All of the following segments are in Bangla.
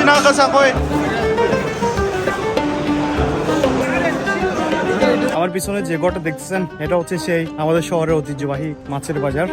Chinakas ako eh. আমার পিছনে যে ঘরটা দেখতেছেন, এটা হচ্ছে সেই আমাদের শহরের ঐতিহ্যবাহী মাছের বাজার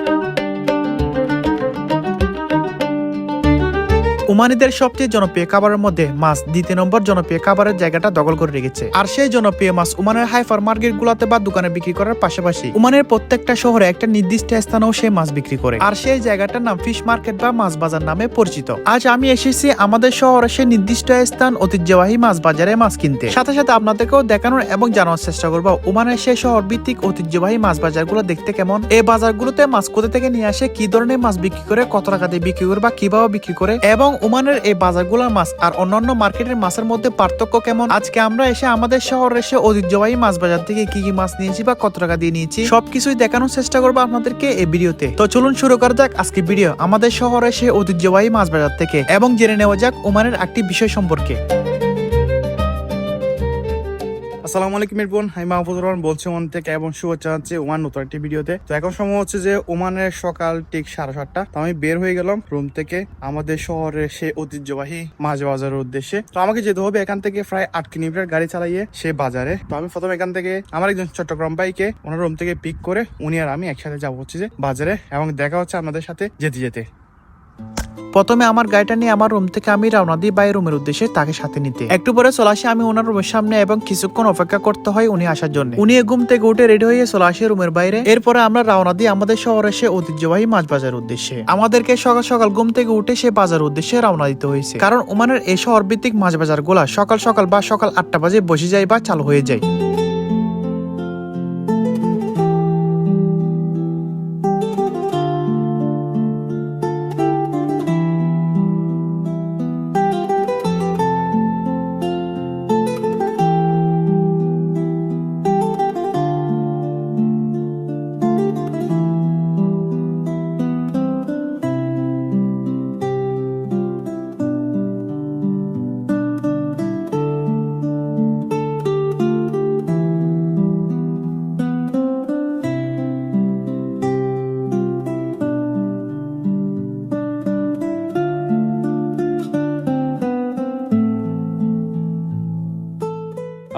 উমানিদের সবচেয়ে জনপ্রিয় খাবারের মধ্যে মাছ দ্বিতীয় নম্বর জনপ্রিয় খাবারের জায়গাটা দখল করে রেখেছে। আর সেই জনপ্রিয় মাছ উমানের হাইফার মার্কেট গুলাতে বা দোকানে বিক্রি করার পাশাপাশি উমানের প্রত্যেকটা শহরে একটা নির্দিষ্ট স্থানেও সেই মাছ বিক্রি করে। আর সেই জায়গাটার নাম ফিশ মার্কেট বা মাছ বাজার নামে পরিচিত। আজ আমি এসেছি আমাদের শহরে সেই নির্দিষ্ট স্থান ঐতিহ্যবাহী মাছ বাজারে মাছ কিনতে। সাথে সাথে আপনাদেরকেও দেখানোর এবং জানার চেষ্টা করব উমানের সেই শহর ভিত্তিক ঐতিহ্যবাহী মাছ বাজারগুলো দেখতে কেমন? এই বাজারগুলোতে মাছ কোথা থেকে নিয়ে আসে? কি ধরনের মাছ বিক্রি করে? কত টাকা দিয়ে বিক্রি করে বা কীভাবে বিক্রি করে? এবং ওমানের এই বাজারগুলোর মাছ আর অন্যান্য মার্কেটের মাছের মধ্যে পার্থক্য কেমন? আজকে আমরা এসে আমাদের শহরে এসে ঐতিহ্যবাহী মাছ বাজার থেকে কি কি মাছ নিয়েছি বা কত টাকা দিয়ে নিয়েছি সবকিছুই দেখানোর চেষ্টা করব আপনাদেরকে এই ভিডিওতে। তো চলুন শুরু করা যাক আজকে ভিডিও আমাদের শহরে এসে ঐতিহ্যবাহী মাছ বাজার থেকে এবং জেনে নেওয়া যাক ওমানের একটি বিষয় সম্পর্কে। আসসালামু আলাইকুম এরপন আমি মাহফুজুর রহমান বলছি ওমান থেকে এবং শুভেচ্ছা জানাচ্ছি ওমান নতুন একটি ভিডিওতে। তো এখন সময় হচ্ছে যে ওমানের সকাল ঠিক সাড়ে সাতটা। তো আমি বের হয়ে গেলাম রুম থেকে আমাদের শহরের সে ঐতিহ্যবাহী মাছ বাজারের উদ্দেশ্যে। তো আমাকে যেতে হবে এখান থেকে প্রায় আট কিলোমিটার গাড়ি চালাইয়ে সে বাজারে। তো আমি প্রথমে এখান থেকে আমার একজন চট্টগ্রাম বাইকে ওনার রুম থেকে পিক করে উনি আর আমি একসাথে যাব হচ্ছে যে বাজারে এবং দেখা হচ্ছে আপনাদের সাথে যেতে যেতে। প্রথমে আমার গাড়িটা নিয়ে আমার রুম থেকে আমি রওনা দিই বাই রুমের উদ্দেশ্যে তাকে সাথে নিতে। একটু পরে আসি, আমি ওনার রুমের সামনে এবং কিছুক্ষণ অপেক্ষা করতে হয় উনি আসার জন্য। উনি ঘুম থেকে উঠে রেডি হয়ে আসে রুমের বাইরে। এরপরে আমরা রওনা দিই আমাদের শহরে সে ঐতিহ্যবাহী মাছ বাজার উদ্দেশ্যে। আমাদেরকে সকাল সকাল ঘুম থেকে উঠে সে বাজার উদ্দেশ্যে রওনা দিতে হয়েছে। কারণ ওমানের এই শহর ভিত্তিক মাছ বাজারগুলা সকাল সকাল বা সকাল আটটা বাজে বসে যায় বা চালু হয়ে যায়।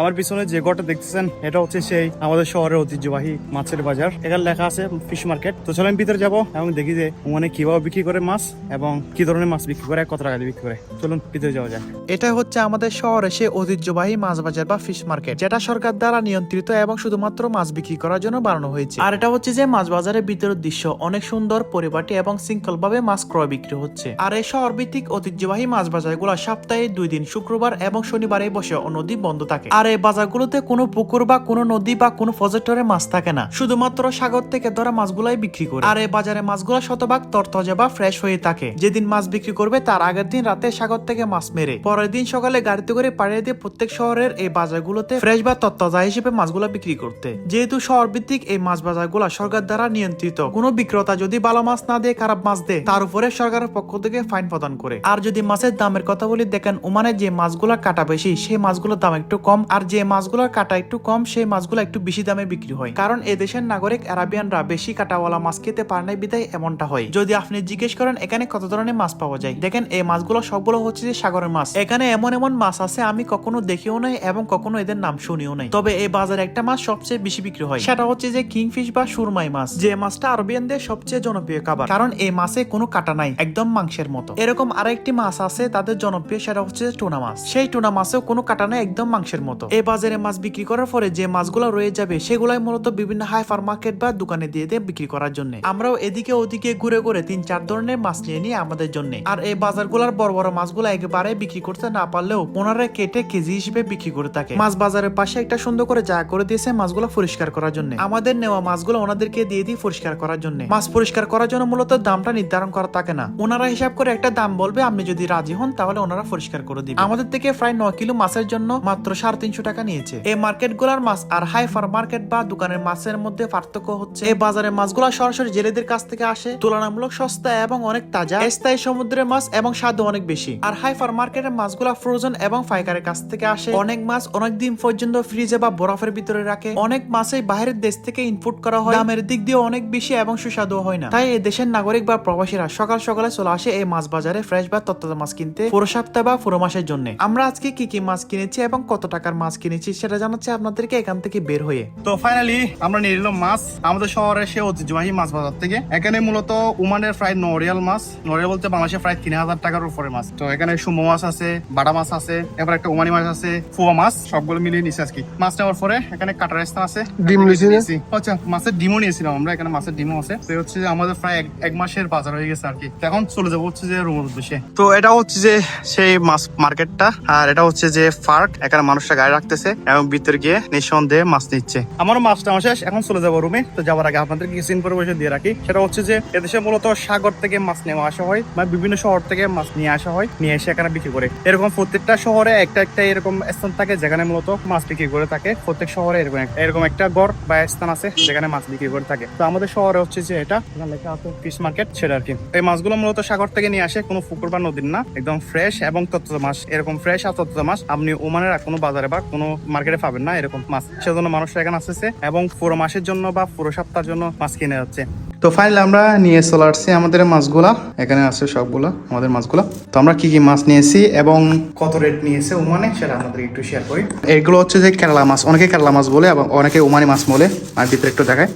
আমার পিছনে যে ঘরটা দেখতেছেন, এটা হচ্ছে সেই আমাদের শহরের ঐতিহ্যবাহী মাছের বাজার। এখানে লেখা আছে ফিশ মার্কেট তো চলেন ভিতরে যাব এবং দেখি যে মানে কীভাবে বিক্রি করে মাছ এবং কি ধরনের মাছ বিক্রি করে, কত টাকা বিক্রি করে। চলুন ভিতরে যাওয়া যাক। এটা হচ্ছে আমাদের শহরে সে ঐতিহ্যবাহী মাছ বাজার বা ফিশ মার্কেট যেটা সরকার দ্বারা নিয়ন্ত্রিত এবং শুধুমাত্র মাছ বিক্রি করার জন্য বানানো হয়েছে। আর এটা হচ্ছে যে মাছ বাজারের ভিতরের দৃশ্য, অনেক সুন্দর, পরিপাটি এবং শৃঙ্খল ভাবে মাছ ক্রয় বিক্রি হচ্ছে। আর এই শহর ভিত্তিক ঐতিহ্যবাহী মাছ বাজারগুলো সপ্তাহে দুই দিন, শুক্রবার এবং শনিবারে বসে অন্যদিন বন্ধ থাকে। আর এই বাজারগুলোতে কোনো পুকুর বা কোনো নদী বা কোনো পর্যটনের মাছ থাকে না। শুধুমাত্র সাগর থেকে ধরা মাছগুলাই বিক্রি করে। আর এই বাজারে মাছগুলো শতভাগ তরতাজা বা ফ্রেশ হয়ে থাকে। যেদিন মাছ বিক্রি করবে, তার আগের দিন রাতে সাগর থেকে মাছ মেরে। পরের দিন সকালে গাড়িতে করে পাড়িয়ে দিয়ে প্রত্যেক শহরের এই বাজারগুলোতে ফ্রেশ বা তত্তাজা হিসেবে মাছগুলো বিক্রি করতে। যেহেতু শহর ভিত্তিক এই মাছ বাজারগুলো সরকার দ্বারা নিয়ন্ত্রিত। কোনো বিক্রেতা যদি ভালো মাছ না দিয়ে, খারাপ মাছ দেয়, তার উপরে সরকারের পক্ষ থেকে ফাইন প্রদান করে। আর যদি মাছের দামের কথা বলি, দেখেন ওমানে যে মাছগুলো কাটা বেশি, সেই মাছগুলোর দাম একটু কম। আর যে মাছগুলোর কাটা একটু কম, সেই মাছগুলো একটু বেশি দামে বিক্রি হয়। কারণ এ দেশের নাগরিক আরাবিয়ানরা বেশি কাটাওয়ালা মাছ খেতে পারে না বিদায় এমনটা হয়। যদি আপনি জিজ্ঞেস করেন, এখানে কত ধরনের মাছ পাওয়া যায়? দেখেন, এই মাছগুলো সবগুলো হচ্ছে যে সাগরের মাছ। এখানে এমন এমন মাছ আছে, আমি কখনো দেখিও নাই এবং কখনো এদের নাম শুনিও নাই। তবে এই বাজারে একটা মাছ সবচেয়ে বেশি বিক্রি হয়, সেটা হচ্ছে যে কিংফিশ বা সুরমাই মাছ, যে মাছটা আরবিয়ানদের সবচেয়ে জনপ্রিয় খাবার। কারণ এই মাছে কোনো কাটা নাই, একদম মাংসের মতো। এরকম আরেকটি মাছ আছে, তাদের জনপ্রিয়, সেটা হচ্ছে টুনা মাছ। সেই টুনা মাছেও কোনো কাটা নাই, একদম মাংসের মতো। এই বাজারে মাছ বিক্রি করার পরে যে মাছগুলো রয়ে যাবে, সেগুলাই মূলত বিভিন্ন হাইফার মার্কেট বা দোকানে দিয়ে দিয়ে বিক্রি করার জন্য। আমরাও এদিকে ওদিকে ঘুরে ঘুরে তিন চার ধরনের মাছ নিয়ে নিই আমাদের জন্য। আর এই বাজারগুলোর বড় বড় মাছগুলো একেবারে বিক্রি করতে না পারলেও ওনারা কেটে কেজি হিসেবে বিক্রি করে থাকে। মাছ বাজারের পাশে একটা সুন্দর করে জায়গা করে দিয়েছে মাছগুলো পরিষ্কার করার জন্য। আমাদের নেওয়া মাছগুলো ওনাদেরকে দিয়ে দিই পরিষ্কার করার জন্য। মাছ পরিষ্কার করার জন্য মূলত দামটা নির্ধারণ করা থাকে না। ওনারা হিসাব করে একটা দাম বলবে, আপনি যদি রাজি হন তাহলে ওনারা পরিষ্কার করে দিবে। আমাদের থেকে প্রায় ন কিলো মাছের জন্য মাত্র সাড়ে তিনশো তিনশো টাকা নিয়েছে। এই মার্কেটগুলার মাছ আর হাইফার মার্কেট বা দোকানের মাছের মধ্যে পার্থক্য হচ্ছে, এই বাজারের মাছগুলা সরাসরি জেলেদের কাছ থেকে আসে, তুলনামূলক সস্তা এবং অনেক তাজা, স্থায়ী সমুদ্রের মাছ এবং স্বাদও অনেক বেশি। আর হাইফার মার্কেটের মাছগুলা ফ্রোজেন এবং ফাইকারের কাছ থেকে আসে, অনেক মাছ অনেক দিন পর্যন্ত ফ্রিজে বা বরফের ভিতরে রাখে, অনেক মাছই বাইরের দেশ থেকে ইনপুট করা হয়, দামের দিক দিয়ে অনেক বেশি এবং সুস্বাদু হয় না। তাই এই দেশের নাগরিক বা প্রবাসীরা সকাল সকালে চলে আসে এই মাছ বাজারে ফ্রেশ বা তত্ত্বাজা মাছ কিনতে, পুরো সপ্তাহ বা পুরো মাসের জন্য। আমরা আজকে কি কি মাছ কিনেছি এবং কত টাকার মাছ কিনেছি সেটা জানাচ্ছি আপনাদেরকে এখান থেকে বের হয়ে। তো ফাইনালি আমরা নিয়ে নিলাম মাছ। আমাদের শহরে সে ঐতিহ্যবাহী মাছ বাজার থেকে। এখানে মূলত উমানের প্রায় নরিয়াল মাছ। নরিয়াল বলতে বাংলাদেশে প্রায় তিন হাজার টাকার উপরে মাছ। তো এখানে সুমো মাছ আছে বাটা মাছ আছে এবার একটা উমানি মাছ আছে ফুয়া মাছ। সবগুলো মিলিয়ে নিচ্ছে আজকে। মাছ নেওয়ার পরে এখানে কাটার স্থান আছে। ডিম নিয়েছি। আচ্ছা মাছের ডিমও নিয়েছিলাম আমরা। এখানে মাছের ডিমও আছে। তো হচ্ছে যে আমাদের প্রায় এক- মাসের বাজার হয়ে গেছে আর কি এখন চলে যাব হচ্ছে যে রুমের উদ্দেশ্যে। তো এটা হচ্ছে যে সেই মাছ মার্কেটটা আর এটা হচ্ছে যে পার্ক। এখানে মানুষরা গাড়ি রাখতেছে এবং ভিতরে গিয়ে নিঃসন্দেহে মাছ নিচ্ছে। আমারও মাছটা আমার শেষ, এখন চলে যাব রুমে। তো যাওয়ার আগে আপনাদের কিছু ইনফরমেশন দিয়ে রাখি। সেটা হচ্ছে যে, এদেশে মূলত সাগর থেকে মাছ নেওয়া আসা হয় বা বিভিন্ন শহর থেকে মাছ নিয়ে আসা হয়, নিয়ে এসে এখানে বিক্রি করে। এরকম প্রত্যেকটা শহরে একটা একটা এরকম স্থান থাকে যেখানে মূলত মাছ বিক্রি করে থাকে। প্রত্যেক শহরে এরকম এরকম একটা গড় বা স্থান আছে যেখানে মাছ বিক্রি করে থাকে। তো আমাদের শহরে হচ্ছে যে এটা লেখা আছে ফিশ মার্কেট সেটা আর কি। এই মাছগুলো মূলত সাগর থেকে নিয়ে আসে, কোনো পুকুর বা নদীর না, একদম ফ্রেশ এবং তত্ত্ব মাছ। এরকম ফ্রেশ আর তত্ত্ব মাছ আপনি ওমানের কোনো বাজারে বা কোনো মার্কেটে পাবেন না এরকম মাছ। সেজন্য মানুষরা এখানে আসতেছে এবং পুরো মাসের জন্য বা পুরো সপ্তাহের জন্য মাছ কিনে যাচ্ছে। তো ফাইনাল আমরা নিয়ে চলে আসছি আমাদের মাছগুলা। এখানে আছে সবগুলা, আমাদের মাছগুলা। তো আমরা কি কি মাছ নিয়েছি এবং কত রেট নিয়েছে ওমানে সেটা আমাদের একটু শেয়ার করি। এগুলো হচ্ছে যে কেরালা মাছ, অনেকে কেরালা মাছ বলে এবং অনেকে ওমানি মাছ বলে। আর ভিতরে একটু দেখায়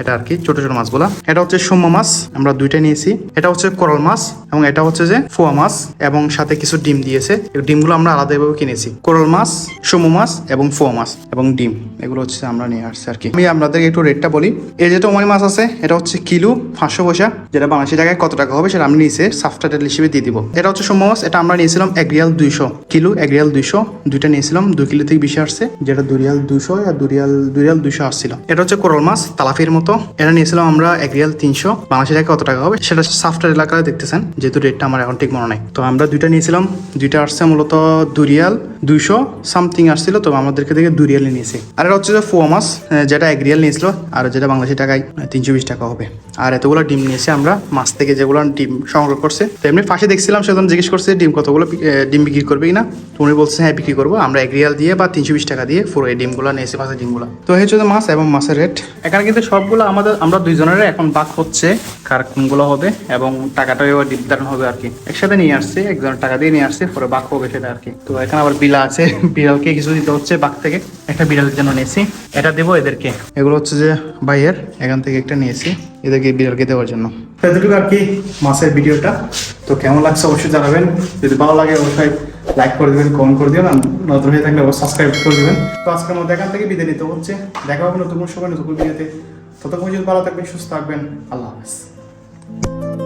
এটা আর কি, ছোট ছোট মাছগুলা। এটা হচ্ছে সোম্য মাছ, আমরা দুইটা নিয়েছি। এটা হচ্ছে করল মাছ এবং এটা হচ্ছে যে ফোয়া মাছ এবং সাথে কিছু ডিম দিয়েছে। ডিমগুলো আমরা আলাদাভাবে কিনেছি। করল মাছ সোম্য মাছ এবং ফোয়া মাছ এবং ডিম, এগুলো হচ্ছে আমরা নিয়ে আসছি আর কি। আমি আপনাদের একটু রেটটা বলি। এই যেটা ওমানি মাছ আছে, এটা হচ্ছে কিলো পাঁচশো পয়সা। যেটা বাংলাদেশি টাকায় কত টাকা হবে সেটা আমি নিয়েছি সাবটাইটেল হিসেবে দিয়ে দিব। এটা হচ্ছে সোম্য মাছ, এটা আমরা নিয়েছিলাম এক রিয়াল দুইশো। কিলো এক রিয়াল দুইশো, দুইটা নিয়েছিলাম দুই কিলো থেকে বেশি আসছে। যেটা দুই রিয়াল দুশো আর দুই রিয়াল দুই রিয়াল দুইশো আসছিল। এটা হচ্ছে করল মাছ, তালাফির মতো এটা নিয়েছিলাম আমরা এক রিয়াল তিনশো। বাংলাদেশি টাকায় কত টাকা হবে? সেটা সাফটার এলাকায় দেখতেছেন, যেহেতু রেটটা আমার এখন ঠিক মনে নাই। তো আমরা দুইটা নিয়েছিলাম। দুইটা আসছে মূলত দু রিয়াল দুইশো সামথিং আসছিল, তো আমাদেরকে থেকে দুই রিয়াল নিয়েছে। আর এটা হচ্ছে যে ফোয়া মাছ যেটা এক রিয়াল নিয়েছিল, আর যেটা বাংলাদেশি টাকায় তিনশো বিশ টাকা হবে। আর এতগুলো ডিম নিয়েছি আমরা, মাছ থেকে যেগুলো ডিম সংগ্রহ করছে। তো এমনি পাশে দেখছিলাম, সেজন্য জিজ্ঞেস করছে, ডিম কতগুলো ডিম বিক্রি করবে কিনা? তো উনি বলছে হ্যাঁ বিক্রি করব। আমরা এক রিয়াল দিয়ে বা তিনশো বিশ টাকা দিয়ে পুরো এই ডিমগুলো নিয়েছি, মাছের ডিমগুলো। তো হচ্ছে মাছ এবং মাছের রেট এখানে কিন্তু সবগুলো আমাদের, আমরা দুইজনের এখন বাক হচ্ছে, কার কোনগুলো হবে এবং টাকাটাও নির্ধারণ হবে আর কি। একসাথে নিয়ে আসছে, একজনের টাকা দিয়ে নিয়ে আসছে, পরে বাক হবে সেটা আর কি। তো এখানে আবার বিলা আছে, বিড়ালকে কিছু দিতে হচ্ছে বাক থেকে। একটা বিড়ালের জন্য নিয়েছি, এটা দেবো এদেরকে। এগুলো হচ্ছে যে ভাইয়ের, এখান থেকে একটা নিয়েছি, এদেরকে বিড়ালকে দেওয়ার জন্য। এতটুকু আর কি মাছের ভিডিওটা। তো কেমন লাগছে অবশ্যই জানাবেন। যদি ভালো লাগে অবশ্যই লাইক করে দেবেন কমেন্ট করে দেবেন নতুন হয়ে থাকলে সাবস্ক্রাইব করে দেবেন। তো আজকের মধ্যে এখান থেকে বিদায় নিতে হচ্ছে। দেখা হবে নতুন সময়, নতুন ভিডিওতে। ততক্ষণ যদি ভালো থাকবেন সুস্থ থাকবেন আল্লাহ হাফেজ